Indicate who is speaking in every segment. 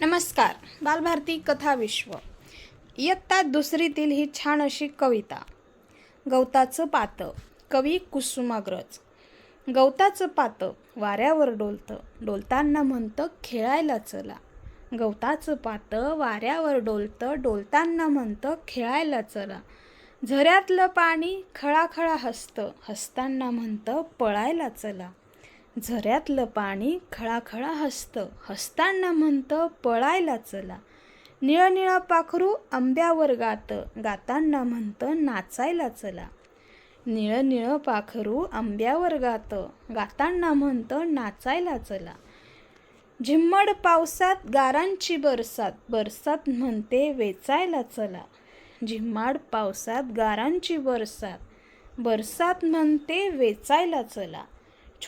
Speaker 1: नमस्कार बालभारती कथा विश्व. इयत्ता दुसरीतील ही छान अशी कविता. गवताचं पातं कवी कुसुमाग्रज. गवताचं पातं वाऱ्यावर डोलतं डोलताना म्हणतं खेळायला चला. गवताचं पातं वाऱ्यावर डोलतं डोलताना म्हणतं खेळायला चला. झऱ्यातलं पाणी खळाखळा हसतं हसताना म्हणतं पळायला चला. झऱ्यातलं पाणी खळाखळा हसतं. हसताना म्हणतं पळायला चला. निळनिळं पाखरू आंब्यावर गातं. गाताना म्हणतं नाचायला चला. निळं निळं पाखरू आंब्यावर गातं. गाताना म्हणतं नाचायला चला. झिम्मड पावसात गारांची बरसात. बरसात म्हणते वेचायला चला. झिम्माड पावसात गारांची बरसात. बरसात म्हणते वेचायला चला.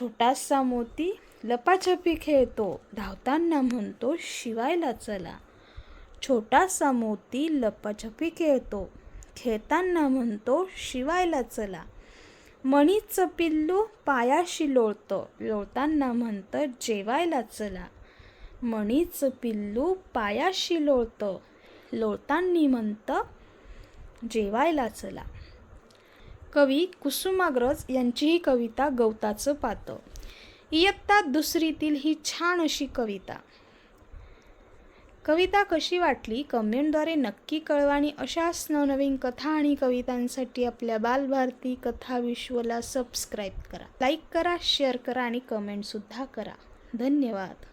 Speaker 1: छोटासा मोती लपाछपी खेळतो धावताना म्हणतो शिवायला चला. छोटासा मोती लपाछपी खेळतो खेळताना म्हणतो शिवायला चला. मणीचं पिल्लू पायाशी लोळतं लोळताना म्हणतं जेवायला चला. मणीचं पिल्लू पायाशी लोळतं लोळताना म्हणतं जेवायला चला. कवी कुसुमाग्रज यांचीही कविता गवताचं पातं. इयत्ता दुसरीतील ही छान अशी कविता. कविता कशी वाटली? कमेंटद्वारे नक्की कळवा आणि अशाच नवनवीन कथा आणि कवितांसाठी आपल्या बालभारती कथा विश्वला सबस्क्राईब करा. लाईक करा शेअर करा आणि कमेंटसुद्धा करा. धन्यवाद.